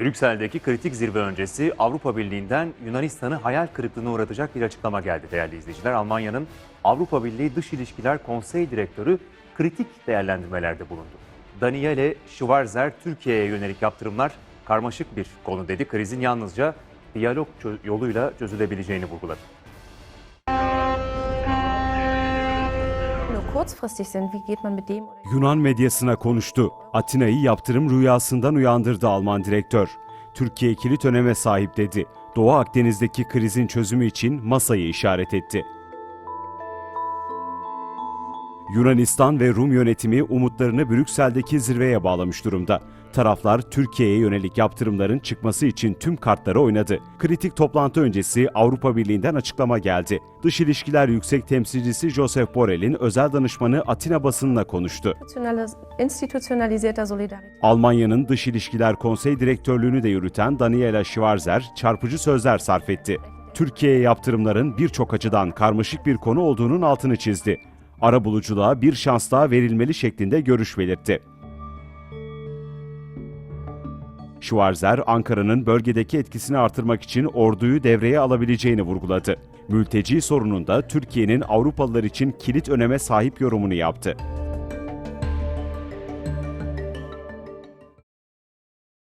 Brüksel'deki kritik zirve öncesi Avrupa Birliği'nden Yunanistan'ı hayal kırıklığına uğratacak bir açıklama geldi değerli izleyiciler. Almanya'nın Avrupa Birliği Dış İlişkiler Konsey Direktörü kritik değerlendirmelerde bulundu. Daniele Schwarzer Türkiye'ye yönelik yaptırımlar karmaşık bir konu dedi. Krizin yalnızca diyalog yoluyla çözülebileceğini vurguladı. Kurzfristig sind, wie geht man mit dem Yunan medyasına konuştu. Atina'yı yaptırım rüyasından uyandırdı Alman direktör. Türkiye kilit öneme sahip dedi. Doğu Akdeniz'deki krizin çözümü için masayı işaret etti. Yunanistan ve Rum yönetimi umutlarını Brüksel'deki zirveye bağlamış durumda. Taraflar Türkiye'ye yönelik yaptırımların çıkması için tüm kartları oynadı. Kritik toplantı öncesi Avrupa Birliği'nden açıklama geldi. Dış İlişkiler Yüksek Temsilcisi Josep Borrell'in özel danışmanı Atina basınına konuştu. Almanya'nın Dış İlişkiler Konsey Direktörlüğünü de yürüten Daniela Schwarzer çarpıcı sözler sarf etti. Türkiye'ye yaptırımların birçok açıdan karmaşık bir konu olduğunun altını çizdi. Arabuluculuğa bir şans daha verilmeli şeklinde görüş belirtti. Schwarzer, Ankara'nın bölgedeki etkisini artırmak için orduyu devreye alabileceğini vurguladı. Mülteci sorununda Türkiye'nin Avrupalılar için kilit öneme sahip yorumunu yaptı.